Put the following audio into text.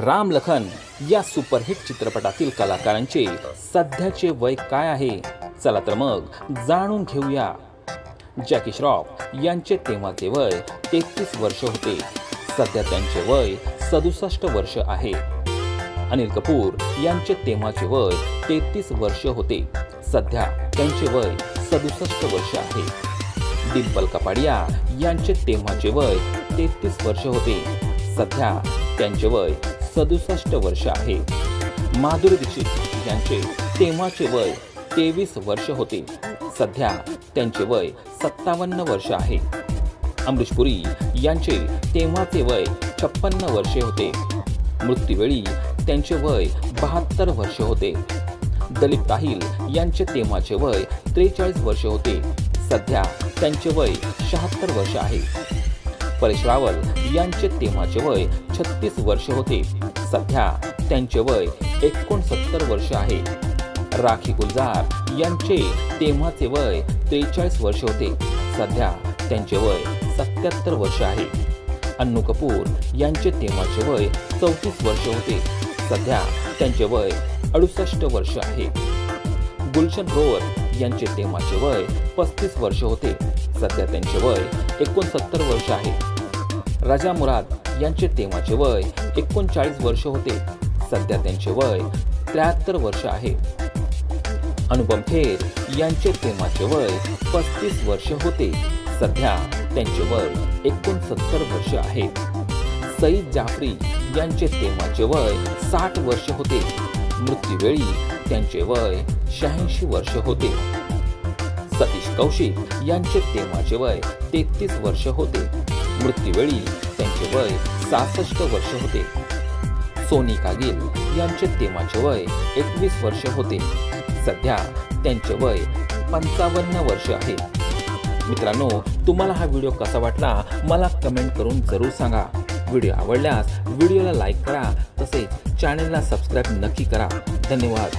राम लखन या सुपरहिट चित्रपटातील कलाकारांचे सध्याचे वय काय आहे? चला तर मग जाणून घेऊया. जॅकी श्रॉफ यांचे तेव्हाचे वय तेहतीस वर्ष होते. सध्या त्यांचे वय सदुसष्ट वर्ष आहे. अनिल कपूर यांचे तेव्हाचे वय तेहतीस वर्ष होते. सध्या त्यांचे वय सदुसष्ट वर्ष आहे. डिम्पल कपाडिया यांचे तेव्हाचे वय तेहतीस वर्ष होते. सध्या त्यांचे वय सदुसष्ट वर्ष आहे. माधुरी दीक्षित यांचे तेव्हाचे वय तेवीस वर्ष होते. सध्या त्यांचे वय सत्तावन्न वर्ष आहे. अमरीश पुरी यांचे तेव्हाचे वय छप्पन्न वर्षे होते. मृत्यूवेळी त्यांचे वय बहात्तर वर्ष होते. दलीप ताहिल यांचे तेव्हाचे वय त्रेचाळीस वर्ष होते. सध्या त्यांचे वय शहात्तर वर्ष आहे. परेश रावल यांचे तेव्हाचे वय छत्तीस वर्ष होते. सध्या त्यांचे वय एकोणसत्तर वर्ष आहे. राखी गुलजार यांचे तेव्हाचे वय त्रेचाळीस वर्ष होते. सध्या त्यांचे वय सत्याहत्तर वर्ष आहे. अन्नू कपूर यांचे तेव्हाचे वय चौतीस वर्ष होते. सध्या त्यांचे वय अडुसष्ट वर्ष आहे. गुलशन ग्रोवर यांचे तेव्हाचे वय पस्तीस वर्ष होते. सध्या त्यांचे वय एकोणसत्तर वर्ष आहे. राजा मुराद यांचे तेव्हाचे वय एकोणचाळीस वर्ष होते. सध्या त्यांचे वय त्र्याहत्तर वर्ष आहे. अनुपम खेर यांचे तेव्हाचे वय पस्तीस वर्ष होते. सध्या त्यांचे वय एकोणसत्तर वर्ष आहे. सईद जाफरी यांचे तेव्हाचे वय साठ वर्ष होते. मृत्यूवेळी त्यांचे वय शहाऐंशी वर्ष होते. सतीश कौशिक यांचे तेव्हाचे वय तेहतीस वर्ष होते. मृत्यूवेळी वय सहासष्ट वर्ष होते. सोनी कागिल यांचे तेव्हाचे वय एकवीस वर्ष होते. सध्या त्यांचे वय पंचावन्न वर्ष आहे. मित्रांनो तुम्हाला हा व्हिडिओ कसा वाटला मला कमेंट करून जरूर सांगा. व्हिडिओ आवडल्यास व्हिडिओला लाईक करा तसेच चॅनलला सबस्क्राईब नक्की करा. धन्यवाद.